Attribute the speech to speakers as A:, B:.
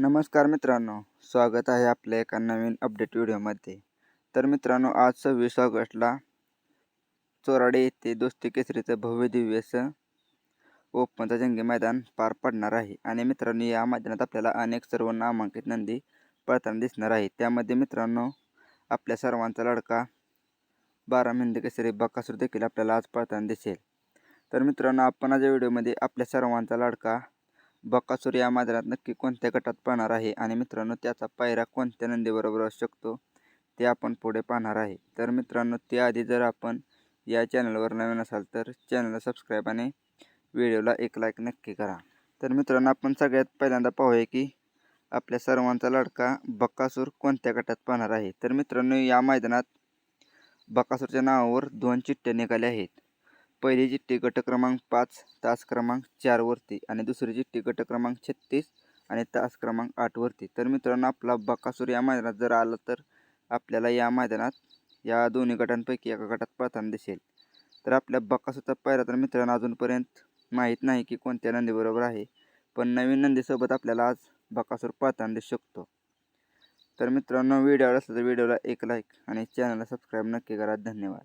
A: नमस्कार मित्रांनो स्वागत आहे आपल्या एका नवीन अपडेट व्हिडिओमध्ये. तर मित्रांनो आज सव्वीस ऑगस्टला चोराडे येथे दोस्ती केसरीचं भव्य दिव्य ओपनचं जंगी मैदान पार पडणार आहे. आणि मित्रांनो या मैदानात आपल्याला अनेक सर्व नामांकित नंदी पळताना दिसणार आहे त्यामध्ये मित्रांनो आपल्या सर्वांचा लडका बारा मिंद केसरी बकासूर देखील आपल्याला आज पळताना दिसेल. तर मित्रांनो आपण आज या व्हिडिओमध्ये आपल्या सर्वांचा लडका बकासूर या मैदानात नक्की कोणत्या गटात पाहणार आहे? आणि मित्रांनो त्याचा पायरा कोणत्या नंदीबरोबर असू शकतो ते आपण पुढे पाहणार आहे. तर मित्रांनो त्याआधी जर आपण या चॅनलवर नवीन असाल तर चॅनलला सबस्क्राईब आणि व्हिडिओला एक लाईक नक्की करा. तर मित्रांनो आपण सगळ्यात पहिल्यांदा पाहूया की आपल्या सर्वांचा लडका बकासूर कोणत्या गटात पाहणार आहे? तर मित्रांनो या मैदानात बकासूरच्या नावावर दोन चिठ्ठ्या निघाल्या आहेत. पहिली चिठ्ठी गट क्रमांक पाच तास क्रमांक चारवरती आणि दुसरी चिठ्ठी गट क्रमांक छत्तीस आणि तास क्रमांक आठवरती तर मित्रांनो आपला बकासूर या मैदानात जर आला तर आपल्याला या मैदानात या दोन्ही गटांपैकी एका गटात पळताना दिसेल. तर आपल्या बकासूरचा पहिला तर मित्रांनो अजूनपर्यंत माहीत नाही की कोणत्या नंदीबरोबर आहे पण नवीन नंदीसोबत आपल्याला आज बकासूर पळताना दिसू शकतो. तर मित्रांनो व्हिडिओ असला तर व्हिडिओला एक लाईक आणि चॅनलला सबस्क्राईब नक्की करा. धन्यवाद.